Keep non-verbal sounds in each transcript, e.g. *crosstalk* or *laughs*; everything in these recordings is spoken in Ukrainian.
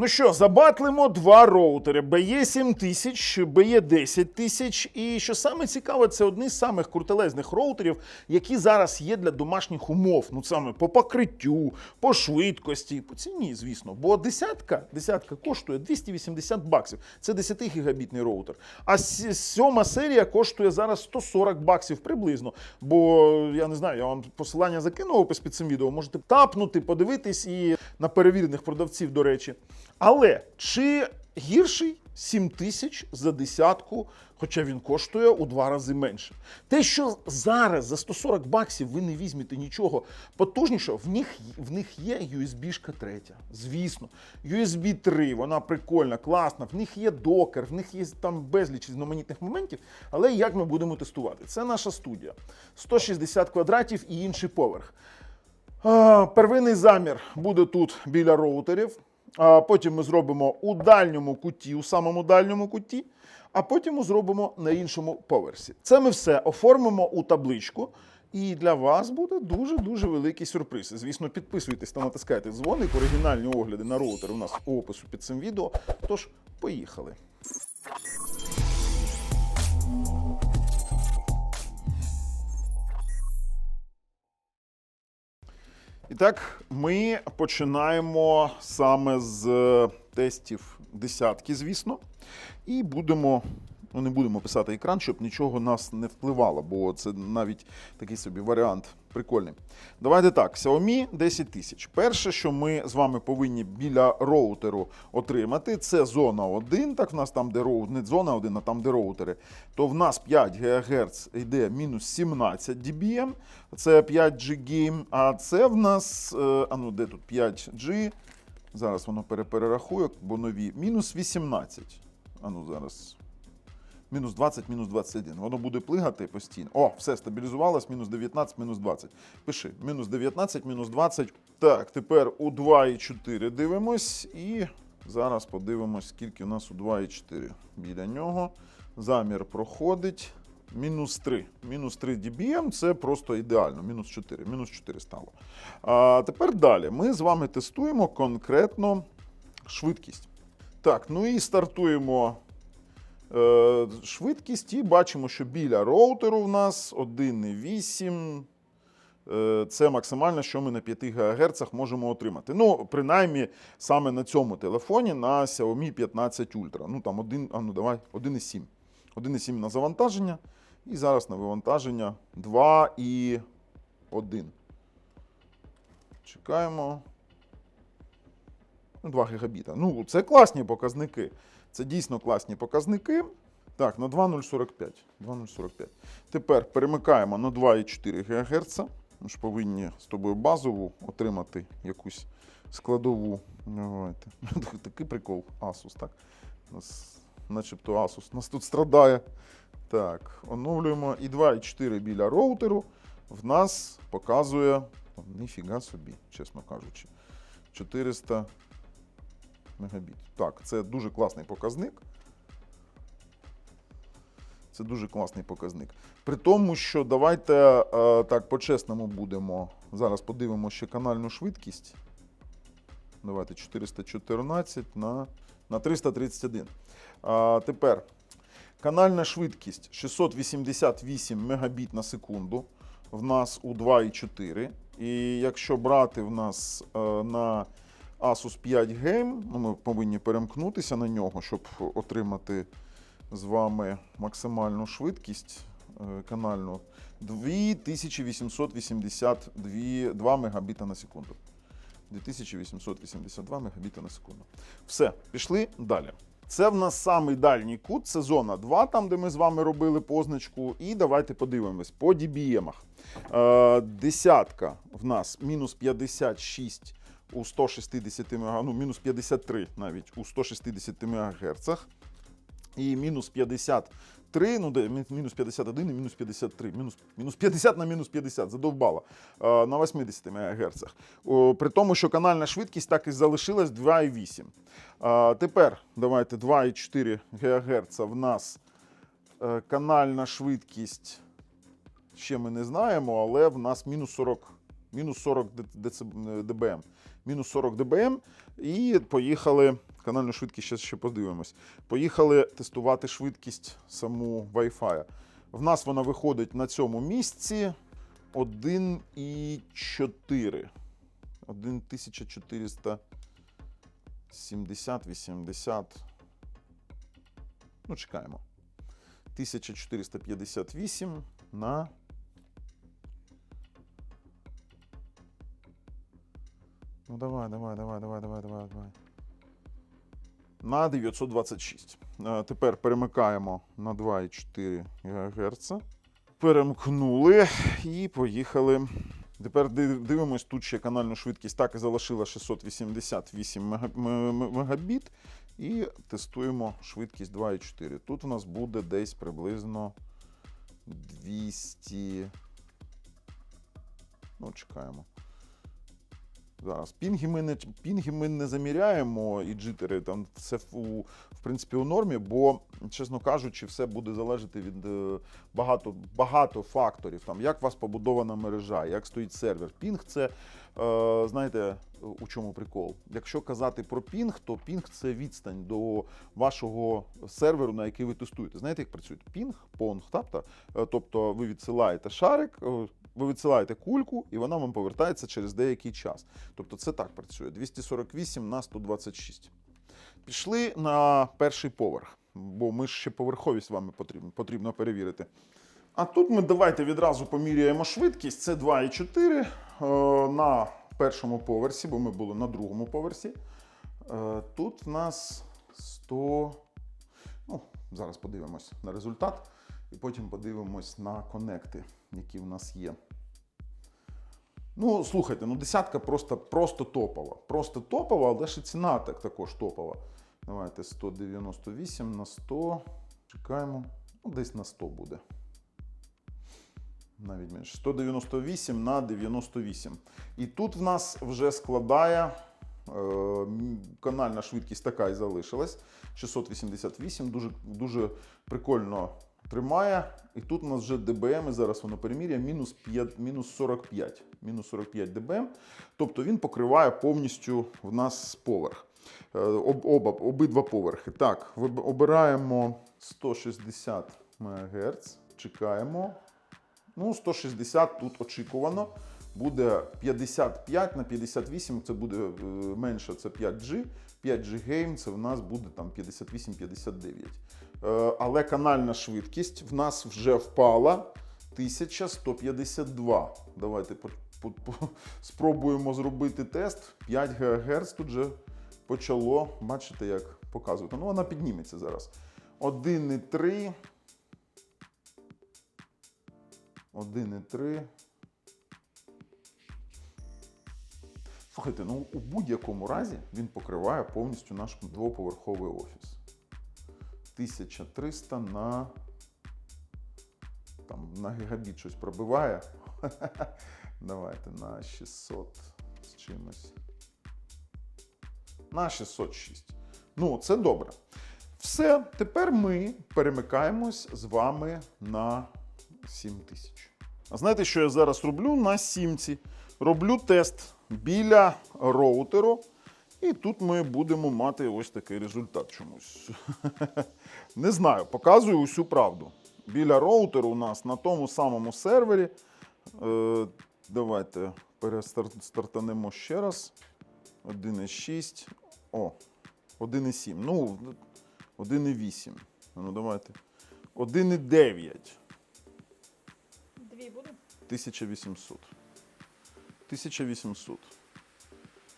Ну що, забатлимо два роутери BE 7000, BE 10000. І що саме цікаве, це одні з самих крутелезних роутерів, які зараз є для домашніх умов. Ну саме по покриттю, по швидкості, по ціні, звісно. Бо десятка, десятка коштує 280 баксів. Це 10 гігабітний роутер. А сьома серія коштує зараз 140 баксів приблизно. Бо я не знаю, я вам посилання закину в опис під цим відео. Можете тапнути, подивитись і на перевірених продавців, до речі. Але чи гірший 7 тисяч за десятку, хоча він коштує у два рази менше. Те, що зараз за 140 баксів ви не візьмете нічого потужнішого, в них, в них є USB-шка третя. Звісно, USB 3, вона прикольна, класна, в них є докер, в них є там безліч різноманітних моментів. Але як ми будемо тестувати? Це наша студія. 160 квадратів і інший поверх. Первинний замір буде тут біля роутерів. А потім ми зробимо у дальньому куті, у самому дальньому куті, а потім ми зробимо на іншому поверсі. Це ми все оформимо у табличку. І для вас буде дуже-дуже великий сюрприз. Звісно, підписуйтесь та натискайте дзвоник. Оригінальні огляди на роутер у нас у опису під цим відео. Тож, поїхали. Так, ми починаємо саме з е, тестів десятки, звісно, і будемо. Ну, не будемо писати екран, щоб нічого нас не впливало, бо це навіть такий собі варіант прикольний. Давайте так, Xiaomi 10 тисяч. Перше, що ми з вами повинні біля роутеру отримати, це зона 1. Так, в нас там, де роут, не зона 1, а там, де роутери, то в нас 5 ГГц йде мінус 17 dBm, це 5G Game, а це в нас, е, а ну де тут 5G, зараз воно пере- перерахує, бо нові, мінус 18. А ну зараз. Мінус 20, мінус 21. Воно буде плигати постійно. О, все, стабілізувалось, мінус 19, мінус 20. Пиши, мінус 19, мінус 20. Так, тепер у 2,4 дивимось. І зараз подивимось, скільки у нас у 2,4 біля нього. Замір проходить. Мінус 3. Мінус 3 dBm це просто ідеально. Мінус 4. Мінус 4 стало. А тепер далі. Ми з вами тестуємо конкретно швидкість. Так, ну і стартуємо швидкість і бачимо, що біля роутеру в нас 1,8. Е, Це максимально, що ми на 5 ГГц можемо отримати. Ну, принаймні, саме на цьому телефоні на Xiaomi 15 Ultra. Ну там один, а ну давай, 1,7. 1,7 на завантаження. І зараз на вивантаження 2,1. Чекаємо. Ну, 2 гігабіта. Ну, це класні показники. Це дійсно класні показники. Так, на 2,045. 2,045. Тепер перемикаємо на 2,4 ГГц. Ми ж повинні з тобою базову отримати якусь складову. Давайте. *laughs* Такий прикол. Asus, так? Нас, начебто Asus нас тут страдає. Так, оновлюємо. І 2,4 біля роутеру в нас показує. Ніфіга собі, чесно кажучи. 400 мегабіт. Так, це дуже класний показник. Це дуже класний показник. При тому, що давайте е, так по-чесному будемо. Зараз подивимося ще канальну швидкість. Давайте 414 на, на 331. А, тепер канальна швидкість 688 мегабіт на секунду. В нас у 2,4. І якщо брати в нас е, на Asus 5 Game, ну, ми повинні перемкнутися на нього, щоб отримати з вами максимальну швидкість е, канальну 2882 2 мегабіта на секунду. 2882 мегабіта на секунду. Все, пішли далі. Це в нас самий дальній кут, це зона 2, там, де ми з вами робили позначку. І давайте подивимось по DBM. Е, десятка в нас мінус 56 у 160 МГц, ну, мінус 53 навіть у 160 МГц. І мінус 53, ну де мінус 51 і мінус 53. Мінус, мінус 50 на мінус 50, задовбало. Е, на 80 МГц. При тому, що канальна швидкість так і залишилась 2,8. Е, Тепер давайте 2,4 ГГц в нас е, канальна швидкість. Ще ми не знаємо, але в нас мінус 40, мінус 40 д- ДБМ. Мінус 40 ДБМ. І поїхали канальну швидкість ще, ще подивимось. Поїхали тестувати швидкість саму Wi-Fi. В нас вона виходить на цьому місці 1,4. 1470, 80. Ну, чекаємо. 1458 на. Ну давай, давай, давай, давай, давай, давай, давай. На 926. Е, Тепер перемикаємо на 2,4 ГГц. Перемкнули і поїхали. Тепер див- дивимось, тут ще канальну швидкість так і залишила 688 мега- м- м- мегабіт. І тестуємо швидкість 2,4. Тут у нас буде десь приблизно 200. Ну, чекаємо. Зараз. Пінги ми не, пінги ми не заміряємо і джитери. Там все в, в принципі у нормі, бо, чесно кажучи, все буде залежати від е, багато, багато факторів. Там, як у вас побудована мережа, як стоїть сервер. Пінг це, е, знаєте, у чому прикол? Якщо казати про пінг, то пінг це відстань до вашого серверу, на який ви тестуєте. Знаєте, як працює? Пінг, понг, е, тобто ви відсилаєте шарик. Ви відсилаєте кульку, і вона вам повертається через деякий час. Тобто це так працює: 248 на 126. Пішли на перший поверх, бо ми ж ще поверховість вами потрібно, потрібно перевірити. А тут ми давайте відразу поміряємо швидкість. Це 2,4 е, на першому поверсі, бо ми були на другому поверсі. Е, Тут в нас 100. Ну, зараз подивимось на результат, і потім подивимось на конекти, які в нас є. Ну, слухайте, ну десятка просто, просто топова. Просто топова, але ще ціна так також топова. Давайте 198 на 100. Чекаємо. Ну, десь на 100 буде. Навіть менше. 198 на 98. І тут в нас вже складає е, канальна швидкість така і залишилась. 688. Дуже, дуже прикольно тримає. І тут у нас вже ДБМ, і зараз воно переміряє, мінус, 5, мінус 45. Мінус 45 ДБМ. Тобто він покриває повністю в нас поверх. Е, Об, оба, обидва поверхи. Так, обираємо 160 МГц. Чекаємо. Ну, 160 тут очікувано. Буде 55 на 58, це буде е, менше, це 5G. 5G Game це в нас буде там 58-59. Е, але канальна швидкість в нас вже впала 1152. Давайте спробуємо зробити тест. 5 ГГц тут вже почало. Бачите, як показувати. Ну, вона підніметься зараз. 1,3. 1,3. Слухайте, ну у будь-якому разі він покриває повністю наш двоповерховий офіс. 1300 на. Там на гігабіт щось пробиває. *laughs* Давайте на 600 з чимось. На 606. Ну, це добре. Все, тепер ми перемикаємось з вами на 7000. А знаєте, що я зараз роблю на сімці? Роблю тест біля роутеру. І тут ми будемо мати ось такий результат чомусь. *laughs* Не знаю, показую усю правду. Біля роутеру у нас на тому самому сервері. Е, давайте перестартанемо ще раз. 1,6. О, 1,7. Ну, 1,8. Ну, давайте. 1,9. Дві буде? 1800. 1800.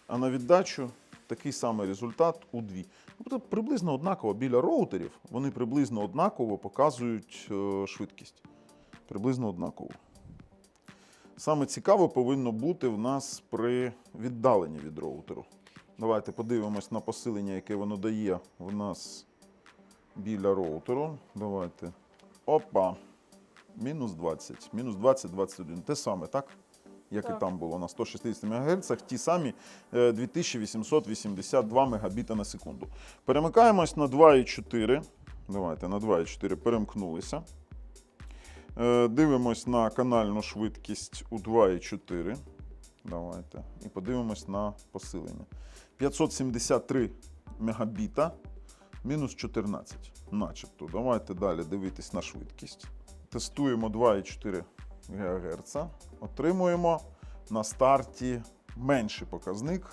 А на віддачу такий самий результат у дві. Тобто приблизно однаково біля роутерів, вони приблизно однаково показують е, швидкість. Приблизно однаково. Саме цікаво повинно бути в нас при віддаленні від роутеру. Давайте подивимось на посилення, яке воно дає в нас біля роутеру. Давайте. Опа. Мінус 20. Мінус 20, 21. Те саме, так? Як Так. і там було на 160 МГц, ті самі е, 2882 Мбіта на секунду. Перемикаємось на 2,4. Давайте на 2,4 перемкнулися. Е, Дивимось на канальну швидкість у 2,4. Давайте. І подивимось на посилення. 573 мегабіта, мінус 14. Начебто. Давайте далі дивитись на швидкість. Тестуємо 2,4 ГГц. Отримуємо на старті менший показник,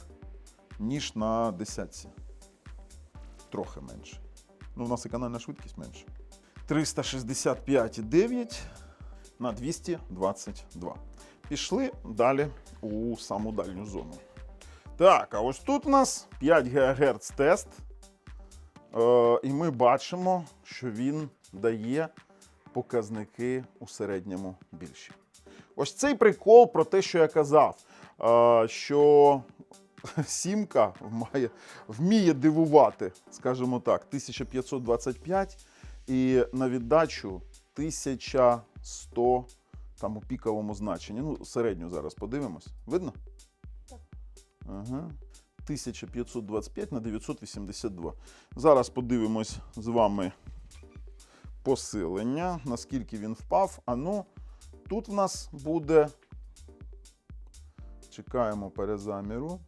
ніж на десятці. Трохи менше. Ну, у нас і канальна швидкість менша. 365,9 на 222. Пішли далі у саму дальню зону. Так, а ось тут у нас 5 ГГц тест. Е, і ми бачимо, що він дає показники у середньому більші. Ось цей прикол про те, що я казав, що *laughs* сімка має, вміє дивувати, скажімо так, 1525 і на віддачу 1100 там у піковому значенні. Ну, середню зараз подивимось. Видно? Так. Ага. 1525 на 982. Зараз подивимось з вами посилення, наскільки він впав. А ну, тут в нас буде. Чекаємо перезаміру.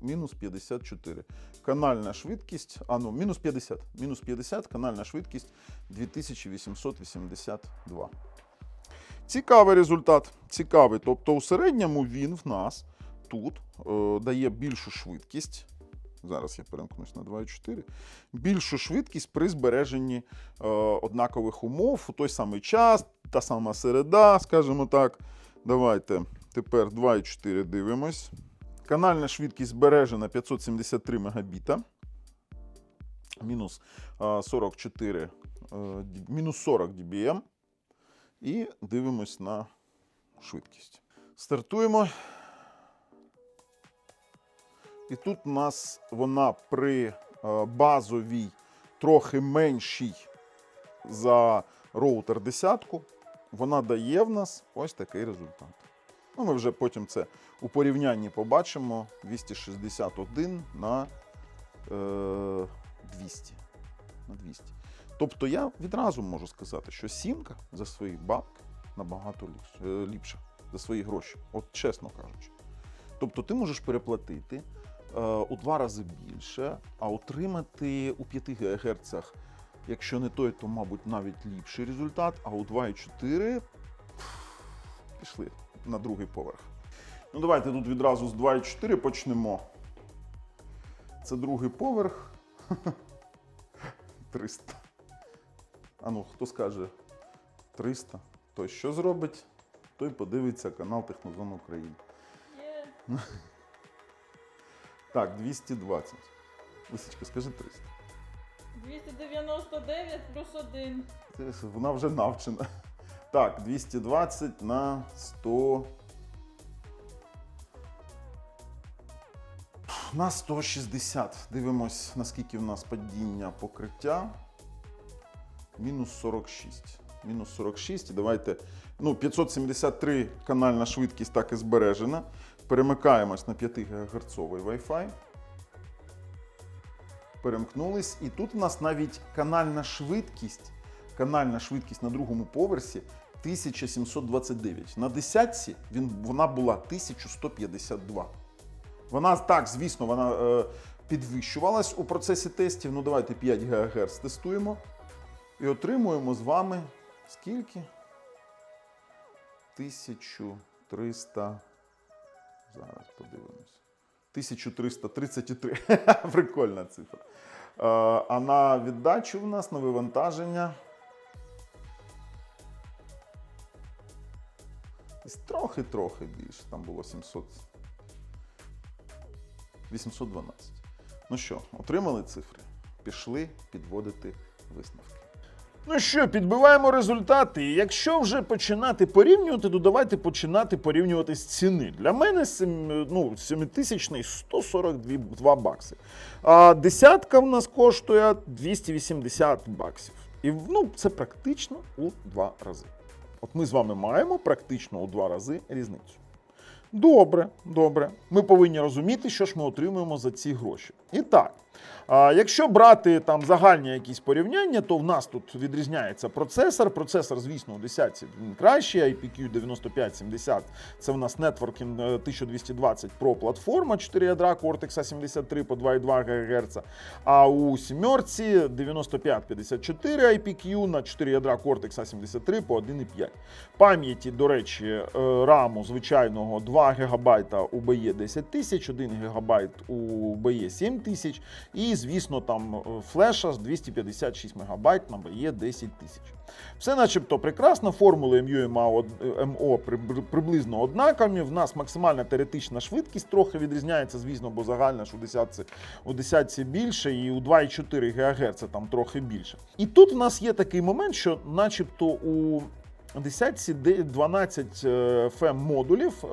Мінус 54. Канальна швидкість. А ну, мінус 50. Мінус 50, канальна швидкість 2882. Цікавий результат. Цікавий. Тобто, у середньому він в нас тут е, дає більшу швидкість. Зараз я перемкнусь на 2,4. Більшу швидкість при збереженні е, однакових умов у той самий час, та сама середа, скажімо так. Давайте тепер 2,4 дивимось. Канальна швидкість збережена 573 мегабіта. Мінус е, 44, е, мінус 40 dBm. І дивимось на швидкість. Стартуємо. І тут у нас вона при е, базовій трохи меншій за роутер десятку. Вона дає в нас ось такий результат. Ну, ми вже потім це у порівнянні побачимо. 261 на е, 200. На 200. Тобто я відразу можу сказати, що сімка за свої бабки набагато е, ліпша за свої гроші. От чесно кажучи. Тобто ти можеш переплатити е, у два рази більше, а отримати у 5 ГГц, якщо не той, то, мабуть, навіть ліпший результат, а у 2,4 пішли на другий поверх. Ну, давайте тут відразу з 2,4 почнемо. Це другий поверх. 300. А ну, хто скаже 300, той що зробить, той подивиться канал Технозон України. Є. *laughs* Так, 220. Лисичка, скажи 300. 299 плюс 1. Це ж Вона вже навчена. Так, 220 на 100. На 160. Дивимось, наскільки в нас падіння покриття. Мінус 46. Мінус 46. І давайте. Ну, 573 канальна швидкість так і збережена. Перемикаємось на 5 ГГц Wi-Fi. Перемкнулись. І тут у нас навіть канальна швидкість. Канальна швидкість на другому поверсі 1729. На десятці він, вона була 1152. Вона так, звісно, вона е, підвищувалась у процесі тестів. Ну, давайте 5 ГГц тестуємо. І отримуємо з вами скільки? 1300. Зараз подивимось. 1333. *laughs* Прикольна цифра. Е, А на віддачу в нас на вивантаження. Трохи-трохи більше. Там було 700. 812. Ну що, отримали цифри? Пішли підводити висновки. Ну що, підбиваємо результати. І Якщо вже починати порівнювати, то давайте починати порівнювати з ціни. Для мене сем- ну, 7000 142 бакси. А десятка в нас коштує 280 баксів. І ну, це практично у два рази. От ми з вами маємо практично у два рази різницю. Добре, добре. Ми повинні розуміти, що ж ми отримуємо за ці гроші. І так, Якщо брати там загальні якісь порівняння, то в нас тут відрізняється процесор. Процесор, звісно, у 10 він кращий, IPQ 9570 це в нас е, 1220 Pro платформа 4 ядра Cortex A73 по 2,2 ГГц. А у сімерці 9554 IPQ на 4 ядра Cortex A73 по 1,5. Пам'яті, до речі, е, раму звичайного 2 ГБ у BE 10000, 1 ГБ у BE 7000 і, звісно, там е, флеша з 256 МБ на BE 10000. Все начебто прекрасно, формули MU МО, приблизно однакові. В нас максимальна теоретична швидкість трохи відрізняється, звісно, бо загальна ж у 10 у 10 більше, і у 2,4 ГГц там трохи більше. І тут в нас є такий момент, що начебто у 10 12 FM модулів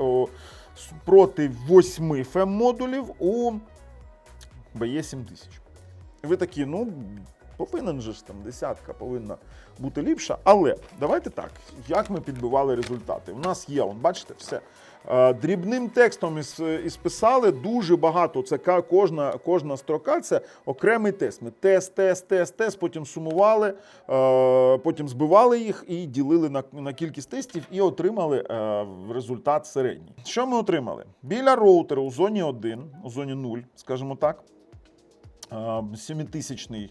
проти 8 FM модулів у BE 7000. І ви такі, ну, повинен же ж там десятка повинна бути ліпша. Але давайте так, як ми підбивали результати. У нас є, он, бачите, все. Е, Дрібним текстом із, із писали дуже багато. Це кожна, кожна строка це окремий тест. Ми тест, тест, тест, тест, потім сумували, е, потім збивали їх і ділили на, на кількість тестів і отримали е, результат середній. Що ми отримали? Біля роутера у зоні 1, у зоні 0, скажімо так, е, 7000-й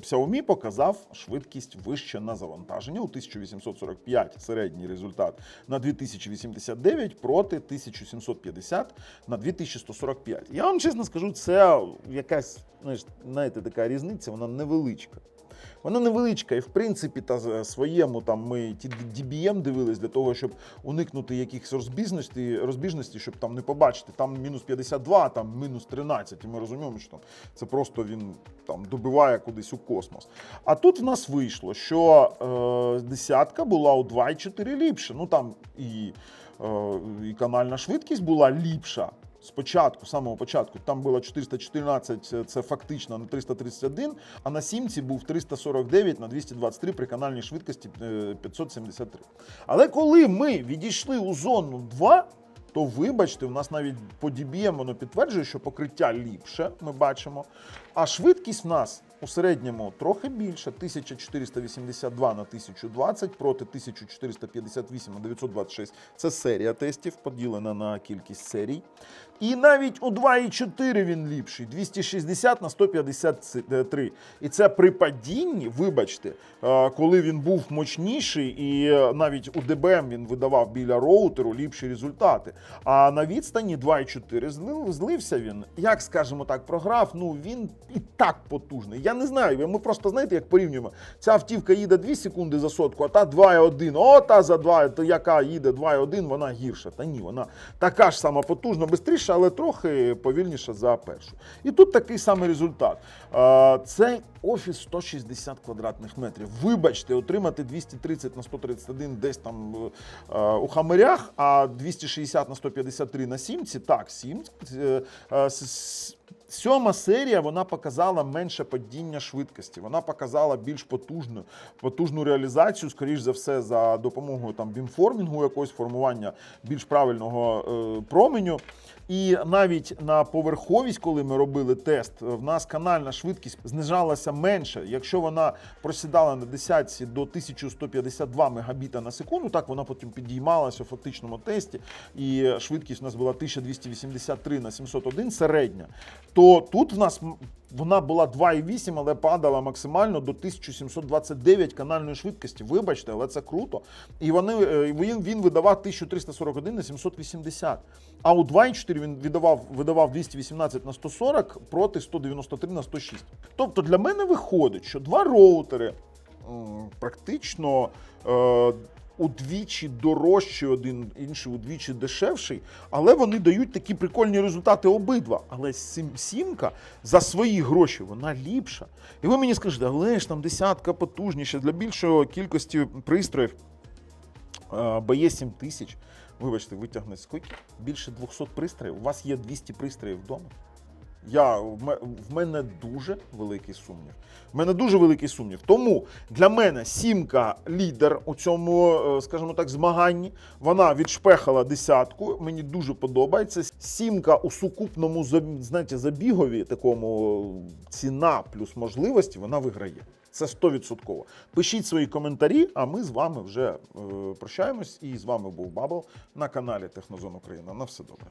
Xiaomi показав швидкість вище на завантаження у 1845 середній результат на 2089 проти 1750 на 2145. Я вам чесно скажу, це якась знаєш, знаєте, така різниця, вона невеличка. Вона невеличка, і в принципі, та своєму там ми ті DBM дивились для того, щоб уникнути якихось розбіжностей, розбіжностей, щоб там не побачити. Там мінус 52, там мінус 13. І ми розуміємо, що там це просто він там добиває кудись у космос. А тут в нас вийшло, що е, десятка була у 2,4 ліпше. Ну там і, е, і канальна швидкість була ліпша. Спочатку, самого початку, там було 414, це фактично на 331, а на сімці був 349 на 223 при канальній швидкості е, 573. Але коли ми відійшли у зону 2, то вибачте, у нас навіть по DBM воно підтверджує, що покриття ліпше, ми бачимо. А швидкість в нас у середньому трохи більше 1482 на 1020 проти 1458 на 926. Це серія тестів, поділена на кількість серій. І навіть у 2,4 він ліпший 260 на 153. І це при падінні, вибачте, е, коли він був мощніший, і е, навіть у ДБМ він видавав біля роутеру ліпші результати. А на відстані 2,4 злився він. Як скажемо так, програв, ну він і так потужний. Я не знаю. Ми просто знаєте, як порівнюємо. Ця автівка їде 2 секунди за сотку, а та 2,1. О, та за 2, то яка їде 2,1, вона гірша. Та ні, вона така ж сама потужна, швидше, але трохи повільніша за першу. І тут такий самий результат. Е, Цей офіс 160 квадратних метрів. Вибачте, отримати 230 на 131 десь там е, у хамерях, а 260 на 153 на сімці. Так, сім. е, е, Сьома серія вона показала менше падіння швидкості. Вона показала більш потужну, потужну реалізацію, скоріш за все, за допомогою там бімформінгу, якогось формування більш правильного е, променю. І навіть на поверховість, коли ми робили тест, в нас канальна швидкість знижалася менше. Якщо вона просідала на десятці до 1152 мегабіта на секунду, так вона потім підіймалася у фактичному тесті, і швидкість у нас була 1283 на 701 середня. То тут в нас вона була 2,8, але падала максимально до 1729 канальної швидкості. Вибачте, але це круто. І вони, е, він, він видавав 1341 на 780. А у 2,4 він видавав, видавав 218 на 140 проти 193 на 106. Тобто для мене виходить, що два роутери практично. Удвічі дорожчий один, інший удвічі дешевший, але вони дають такі прикольні результати обидва. Але сімка за свої гроші вона ліпша. І ви мені скажете, але ж там десятка потужніша для більшої кількості пристроїв. БЕ 7000, вибачте, витягне скільки? Більше 200 пристроїв. У вас є 200 пристроїв вдома. Я, в ме- в мене дуже великий сумнів. В мене дуже великий сумнів. Тому для мене сімка лідер у цьому, е, скажімо так, змаганні. Вона відшпехала десятку. Мені дуже подобається. Сімка у сукупному знаєте, забігові, такому ціна плюс можливості, вона виграє. Це 100%. Пишіть свої коментарі, а ми з вами вже е, прощаємось. І з вами був Бабл на каналі Технозон Україна. На все добре.